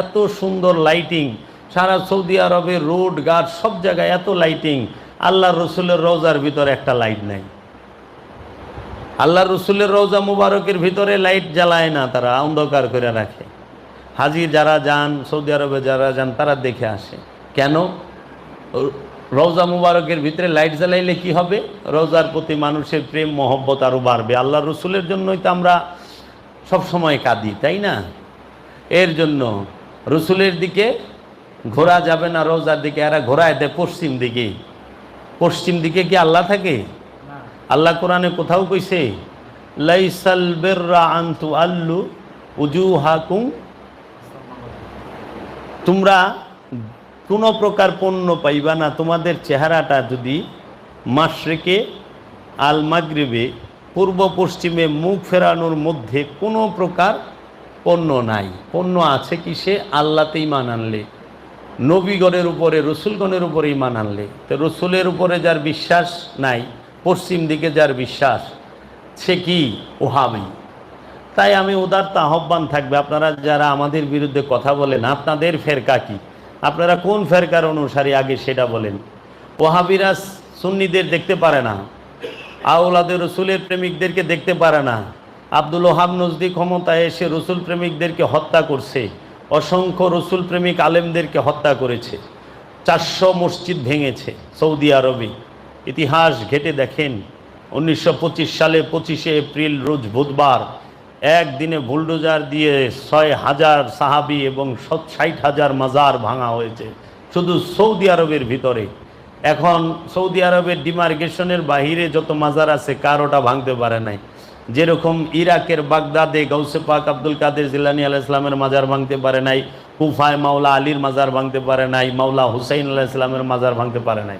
এত সুন্দর লাইটিং সারা সৌদি আরবে রোড গার্ড সব জায়গায় এত লাইটিং আল্লাহ রসুলের রোজার ভিতরে একটা লাইট নাই। আল্লাহ রসুলের রোজা মুবারকের ভিতরে লাইট জ্বালায় না, তারা অন্ধকার করে রাখে। হাজির যারা যান, সৌদি আরবে যারা যান, তারা দেখে আসে। কেন? রোজা মুবারকের ভিতরে লাইট জ্বালাইলে কি হবে? রোজার প্রতি মানুষের প্রেম, মহব্বত আরও বাড়বে। আল্লাহ রসুলের জন্যই তো আমরা সবসময় কাঁদি, তাই না? এর জন্য রসুলের দিকে ঘোরা যাবে না রোজার দিকে। এরা ঘোরায় দেয় পশ্চিম দিকে। পশ্চিম দিকে কি আল্লাহ থাকে? আল্লাহ কোরআনে কোথাও কইছে লাইসাল বেররা আন্তু আল্লু উজু হাকুম তোমরা কোনো প্রকার পণ্য পাইবা না তোমাদের চেহারাটা যদি মাসরেকে আল মাগরিবে পূর্ব পশ্চিমে মুখ ফেরানোর মধ্যে কোনো প্রকার পণ্য নাই। পণ্য আছে কি সে? আল্লাতেই মান আনলে। নবীগণের উপরে, রসুলগণের উপরে ইমান আনলে। তো রসুলের উপরে যার বিশ্বাস নাই, পশ্চিম দিকে যার বিশ্বাস, সে কি? ওহাবি তাই আমি উদারতা আহ্বান থাকবে। আপনারা যারা আমাদের বিরুদ্ধে কথা বলেন, আপনাদের ফেরকা কি? আপনারা কোন ফেরকার অনুসারী? আগে সেটা বলেন। ওহাবিরা সুন্নিদের দেখতে পারে না। আউলাদের রসুলের প্রেমিকদেরকে দেখতে পারে না। আব্দুল ওহাব নজদি ক্ষমতায় এসে রসুল প্রেমিকদেরকে হত্যা করছে। অসংখ্য রসুল প্রেমিক আলেমদেরকে হত্যা করেছে। চারশো মসজিদ ভেঙেছে সৌদি আরবে। ইতিহাস ঘেটে দেখেন, উনিশশো পঁচিশ সালে পঁচিশে এপ্রিল রোজ বুধবার একদিনে বুলডোজার দিয়ে ছয় হাজার সাহাবি এবং ষাট হাজার মাজার ভাঙা হয়েছে, শুধু সৌদি আরবের ভিতরে। এখন সৌদি আরবের ডিমার্গেশনের বাহিরে যত মাজার আছে, কারোটা ভাঙতে পারে নাই। যেরকম ইরাকের বাগদাদে গৌসে পাক আব্দুল কাদের জিলানি আলাহ ইসলামের মাজার ভাঙতে পারে নাই, কুফায় মাওলা আলীর মাজার ভাঙতে পারে নাই, মাওলা হুসাইন আলাহ ইসলামের মাজার ভাঙতে পারে নাই।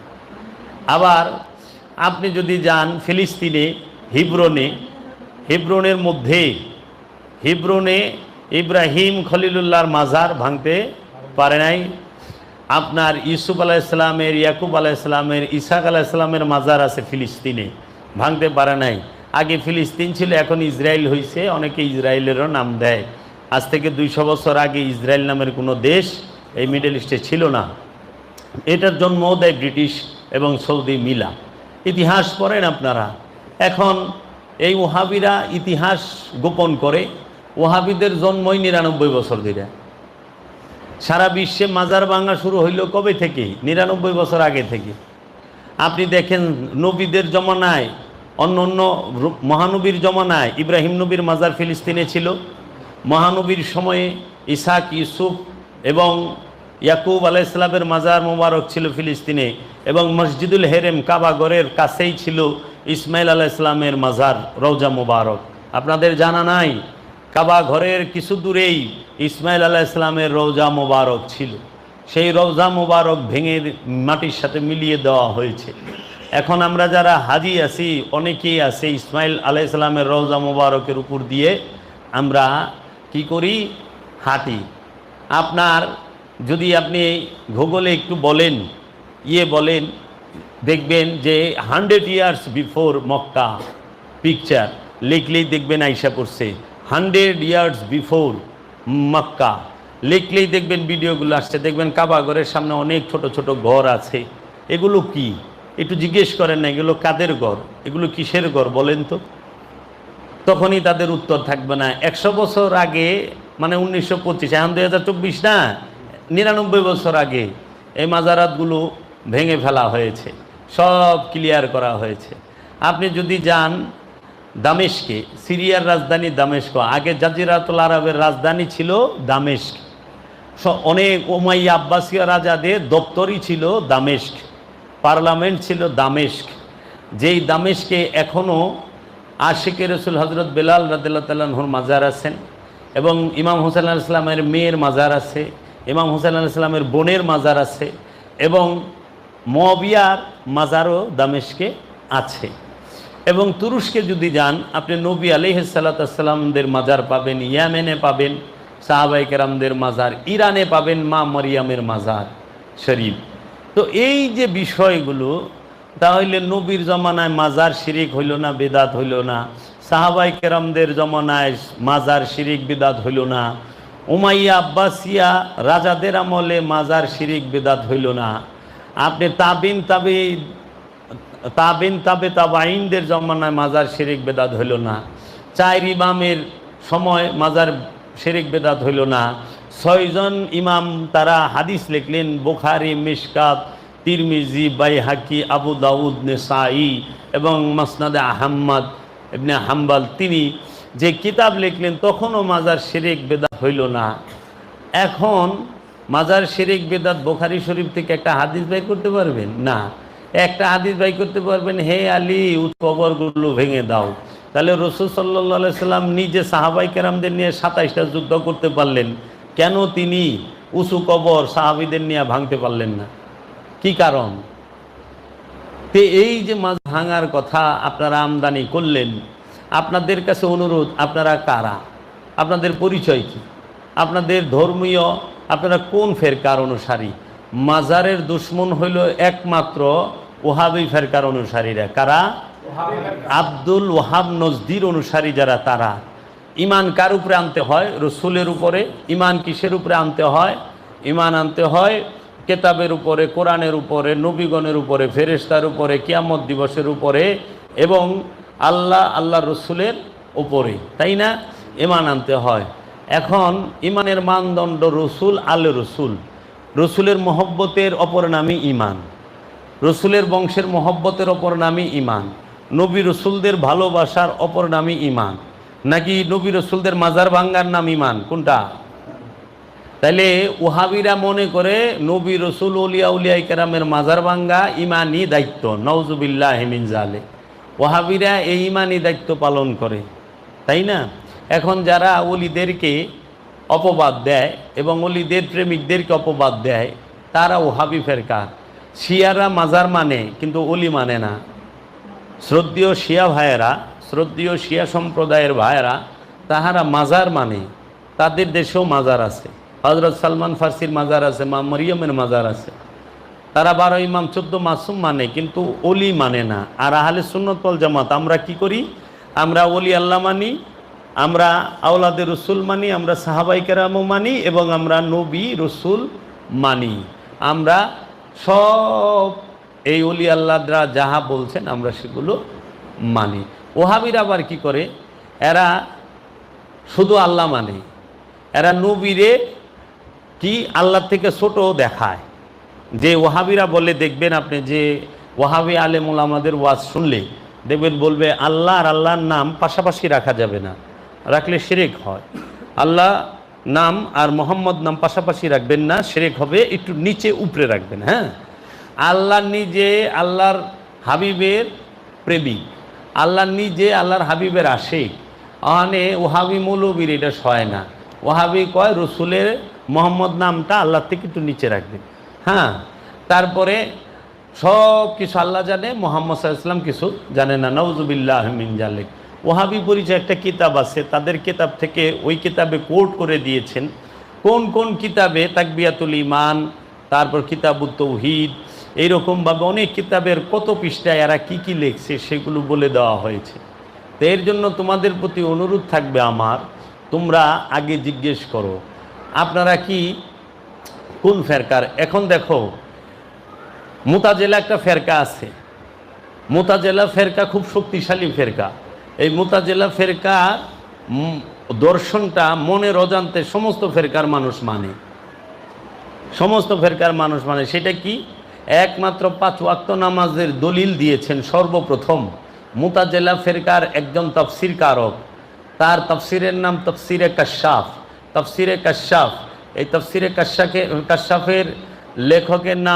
আবার আপনি যদি যান ফিলিস্তিনে, হিব্রনে, হিব্রনের মধ্যে, হিব্রনে ইব্রাহিম খলিলুল্লাহর মাজার ভাঙতে পারে নাই, আপনার ইউসুফ আলাহ ইসলামের ইয়াকুব আলাহ ইসলামের ইসাক আলাহ ইসলামের মাজার আছে ফিলিস্তিনে, ভাঙতে পারে নাই। আগে ফিলিস্তিন ছিল, এখন ইসরায়েল হয়েছে অনেকে ইসরায়েলেরও নাম দেয়। আজ থেকে দুইশো বছর আগে ইসরায়েল নামের কোনো দেশ এই মিডল ইস্টে ছিল না। এটার জন্মও দেয় ব্রিটিশ এবং সৌদি মিলা। ইতিহাস পড়েন আপনারা। এখন এই ওহাবিরা ইতিহাস গোপন করে, ওহাবিদের জন্মই নিরানব্বই বছর ধরে। সারা বিশ্বে মাজার ভাঙা শুরু হইল কবে থেকে নিরানব্বই বছর আগে থেকে। আপনি দেখেন নবীদের জমানায় অন্য অন্য মহানবীর জমানায় ইব্রাহিম নবীর মাজার ফিলিস্তিনে ছিল। মহানবীর সময়ে ইসাক, ইউসুফ এবং ইয়াকুব আলাহ ইসলামের মাজার মোবারক ছিল ফিলিস্তিনে এবং মসজিদুল হেরেম কাবাগরের কাছেই ছিল ইসমাইল আলাহ ইসলামের মাজার রৌজা মোবারক। আপনাদের জানা নাই, কাবা ঘরের কিছু দূরেই ইসমাইল আলাহ ইসলামের রৌজা মোবারক ছিল। সেই রৌজা মোবারক ভেঙে মাটির সাথে মিলিয়ে দেওয়া হয়েছে। এখন আমরা যারা হাজি আছি, অনেকেই আছে ইসমাইল আলাহ ইসলামের রৌজা মোবারকের উপর দিয়ে আমরা কি করি? হাঁটি। আপনার যদি আপনি ভূগোলে একটু বলেন ইয়ে বলেন, দেখবেন যে hundred years before Mecca picture, লিখলেই দেখবেন আইসা করছে হান্ড্রেড ইয়ার্স বিফোর মক্কা। লিখলেই দেখবেন ভিডিওগুলো আসছে, দেখবেন কাবাগরের সামনে অনেক ছোট ছোট ঘর আছে। এগুলো কি? একটু জিজ্ঞেস করেন না, এগুলো কাদের ঘর? এগুলো কিসের ঘর বলেন তো? তখনই তাদের উত্তর থাকবে না। একশো বছর আগে মানে উনিশশো পঁচিশ, এখন দুই হাজার চব্বিশ না, নিরানব্বই বছর আগে এই মাজারাতগুলো ভেঙে ফেলা হয়েছে, সব ক্লিয়ার করা হয়েছে। আপনি যদি যান দামেশকে, সিরিয়ার রাজধানী দামেস্ক আগে জাজিরাতুল আরবের রাজধানী ছিল দামেস্ক স- অনেক ওমাইয়া আব্বাসীয় রাজাদের দপ্তরই ছিল দামেস্ক পার্লামেন্ট ছিল দামেস্ক। যেই দামেস্কে এখনও আশিকে রসুল হজরত বেলাল রাদিল্লা তাল্লাহর মাজার আছেন এবং ইমাম আল ইসলামের মেয়ের মাজার আছে, ইমাম আল ইসলামের বোনের মাজার আছে এবং মবিয়ার মাজারও দামেশকে আছে। এবং তুরস্কে যদি যান, আপনি নবী আলিহাসাল্লাতামদের মাজার পাবেন, ইয়ামেনে পাবেন সাহাবাই কেরামদের মাজার, ইরানে পাবেন মা মরিয়ামের মাজার শরীফ। তো এই যে বিষয়গুলো, তাহলে নবীর জমানায় মাজার শিরিক হইল না, বেদাত হইল না? সাহাবাই কেরামদের জমানায় মাজার শিরিক, বেদাত হইল না? উমাইয়া আব্বাসিয়া রাজাদের আমলে মাজার শিরিক, বেদাত হইল না? আপনি তাবিন, তাবি, তাবিন, তাবে তাবাইনদের জমানায় মাজার শিরিক, বেদাত হইল না? চার ইমামের সময় মাজার শিরিক বেদাত হইল না। ছয়জন ইমাম তারা হাদিস লিখলেন, বুখারি, মিশকাত, তিরমিজি, বাইহাকি, আবু দাউদ, নেসাই এবং মাসনাদে আহম্মদ ইবনে হাম্বাল। তিনি যে কিতাব লিখলেন, তখনও মাজার শিরিক বেদাত হইল না। এখন মাজার শিরিক বেদাত বোখারি শরীফ থেকে একটা হাদিস বাই করতে পারবেন? না। একটা হাদিস বাই করতে পারবেন, হে আলী কবরগুলো ভেঙে দাও। তাহলে রসুল সাল্লা সাল্লাম নিজে সাহাবাই কেরামদের নিয়ে সাতাইশটা যুদ্ধ করতে পারলেন। কেন তিনি উঁচু কবর সাহাবিদের নিয়ে ভাঙতে পারলেন না? কি কারণ? তে এই যে মাছ ভাঙার কথা আপনারা আমদানি করলেন, আপনাদের কাছে অনুরোধ, আপনারা কারা? আপনাদের পরিচয় কি? আপনাদের ধর্মীয়, আপনারা কোন ফেরকার অনুসারী? মাজারের দুশ্মন হইল একমাত্র ওহাবি ফেরকার অনুসারীরা। কারা? আব্দুল ওহাব নজদির অনুসারী যারা, তারা। ইমান কার উপরে আনতে হয়? রসুলের উপরে। ইমান কিসের উপরে আনতে হয়? ইমান আনতে হয় কেতাবের উপরে, কোরআনের উপরে, নবীগণের উপরে ফেরেস্তার উপরে, কিয়ামত দিবসের উপরে এবং আল্লাহ আল্লাহ রসুলের উপরে। তাই না? ইমান আনতে হয়। এখন ইমানের মানদণ্ড রসুল আল রসুল। রসুলের মহব্বতের অপর নামই ইমান রসুলের বংশের মহব্বতের অপর নামই ইমান নবী রসুলদের ভালোবাসার অপর নামই ইমান নাকি নবী রসুলদের মাজার ভাঙ্গার নাম ইমান কোনটা? তাইলে ওহাবিরা মনে করে নবী রসুল উলিয়া উলিয়াই কেরামের মাজার ভাঙ্গা ইমানই দায়িত্ব। নওজুবিল্লাহ হেমিন জালে ওহাবিরা এই ইমানই দায়িত্ব পালন করে, তাই না? এখন যারা অলিদেরকে অপবাদ দেয় এবং অলিদের প্রেমিকদেরকে অপবাদ দেয়, তারা ওহাবি ফেরকার শিয়ারা মাজার মানে কিন্তু অলি মানে না। শ্রদ্ধীয় শিয়া ভাইয়েরা, শ্রদ্ধীয় শিয়া সম্প্রদায়ের ভাইয়েরা, তাহারা মাজার মানে তাদের দেশেও মাজার আছে। হজরত সালমান ফার্সির মাজার আছে, মা মরিয়মের মাজার আছে। তারা বারো ইমাম, চোদ্দ মাসুম মানে কিন্তু অলি মানে না। আর আহলে সুন্নতল জামাত, আমরা কি করি? আমরা অলি আল্লাহ মানি, আমরা আওলাদের রসুল মানি, আমরা সাহাবাই কেরামও মানি, এবং আমরা নবী রসুল মানি। আমরা সব এই অলি আল্লাহরা যাহা বলছেন আমরা সেগুলো মানি। ওহাবির আবার কি করে? এরা শুধু আল্লাহ মানে। এরা নবীরে কি আল্লাহ থেকে ছোট দেখায়। যে ওহাবিরা বলে, দেখবেন আপনি যে ওহাবি আলেমুল আমাদের ওয়াজ শুনলে, দেখবেন বলবে, আল্লাহ আর আল্লাহর নাম পাশাপাশি রাখা যাবে না। রাখলে শিরেক হয়। আল্লাহ নাম আর মোহাম্মদ নাম পাশাপাশি রাখবেন না, শিরেক হবে একটু নিচে উপরে রাখবেন। হ্যাঁ? আল্লাহ নিজে আল্লাহর হাবিবের প্রেমিক। আল্লাহ নিজে আল্লাহর হাবিবের আশেক। আনে ওহাবি মৌলবীর এটা সয় না। ওহাবি কয়, রসুলের মোহাম্মদ নামটা আল্লাহ থেকে একটু নিচে রাখবেন হ্যাঁ তারপরে সব কিছু আল্লাহ জানে, মোহাম্মদ সাল্লাম কিছু জানে না। নওজুবিল্লাহ আহমিন জালেক। ওহাবি পরিচয় একটা কিতাব আছে, তাদের কিতাব থেকে ওই কিতাবে কোর্ট করে দিয়েছেন। কোন কোন কিতাবে তাকবিয়াতুল ইমান তারপর কিতাবুত তৌহিদ এইরকমভাবে অনেক কিতাবের কত পৃষ্ঠায় এরা কি কি লিখছে সেগুলো বলে দেওয়া হয়েছে। তো এর জন্য তোমাদের প্রতি অনুরোধ থাকবে আমার, তোমরা আগে জিজ্ঞেস করো, আপনারা কি কোন ফেরকার? এখন দেখো, মোতাজেলা একটা ফেরকা আছে। মোতাজেলা ফেরকা খুব শক্তিশালী ফেরকা। এই মোতাজেলা ফেরকা দর্শনটা মনের অজান্তে সমস্ত ফেরকার মানুষ মানে। সমস্ত ফেরকার মানুষ মানে সেটা কি? একমাত্র পাঁচ ওয়াক্ত নামাজের দলিল দিয়েছেন সর্বপ্রথম মুতাজেলা ফেরকার একজন তফসির কারক। তার তফসিরের নাম তফসিরে কাশাফ। তফসিরে কাশাফ। এই তফসিরে কাশাকে কাশাফের লেখকের নাম